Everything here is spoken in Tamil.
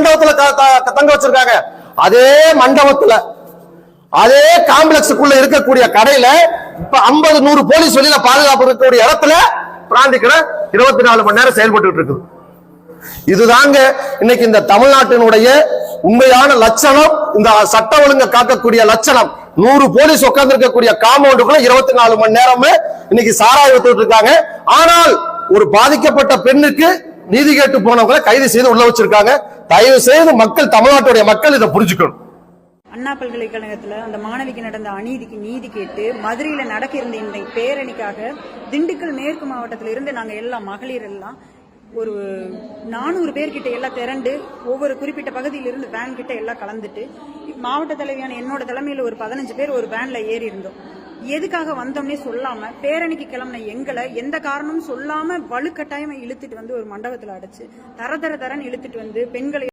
மண்டபத்துல தங்க வச்சிருக்காங்க. அதே மண்டபத்துல அதே காம்ப்ளெக்ஸுக்குள்ள இருக்கக்கூடிய கடையில இப்ப 50 நூறு போலீஸ் வெளியில பாதுகாப்பு இருக்கக்கூடிய இடத்துல பிராந்திக்கிற இருபத்தி நாலு மணி நேரம் செயல்பட்டு இருக்குது. இதுதாங்க இன்னைக்கு இந்த தமிழ்நாட்டினுடைய உண்மையான லட்சணம் இந்த சட்ட ஒழுங்க காக்கக்கூடிய லட்சணம். நூறு போலீஸ் உட்கார்ந்து இருக்கக்கூடிய காம்பவுண்டுக்குள்ள இருபத்தி நாலு மணி நேரமே இன்னைக்கு சாராய வித்துட்டு இருக்காங்க. ஆனால் ஒரு பாதிக்கப்பட்ட பெண்ணுக்கு நீதி கேட்டு போனவங்களை கைது செய்து உள்ள வச்சிருக்காங்க. தயவு செய்து மக்கள் தமிழ்நாட்டுடைய மக்கள் இதை புரிஞ்சுக்கணும். அண்ணா பல்கலைக்கழகத்துல அந்த மாணவிக்கு நடந்த அநீதிக்கு நீதி கேட்டு மதுரையில நடக்க இருந்த இந்த பேரணிக்காக திண்டுக்கல் மேற்கு மாவட்டத்தில இருந்து நாங்க எல்லாம் மகளிர் எல்லாம் ஒரு நானூறு பேர்கிட்ட எல்லாம் திரண்டு ஒவ்வொரு குறிப்பிட்ட பகுதியிலிருந்து வேன் கிட்ட எல்லாம் கலந்துட்டு மாவட்ட தலைவியான என்னோட தலைமையில ஒரு பதினஞ்சு பேர் ஒரு வேன்ல ஏறி இருந்தோம். எதுக்காக வந்தோம்னே சொல்லாம பேரணிக்கு கிளம்பின எங்களை எந்த காரணமும் சொல்லாம வலுக்கட்டாயமா இழுத்துட்டு வந்து ஒரு மண்டபத்துல அடைச்சு தர தர தரன்னு இழுத்துட்டு வந்து பெண்களை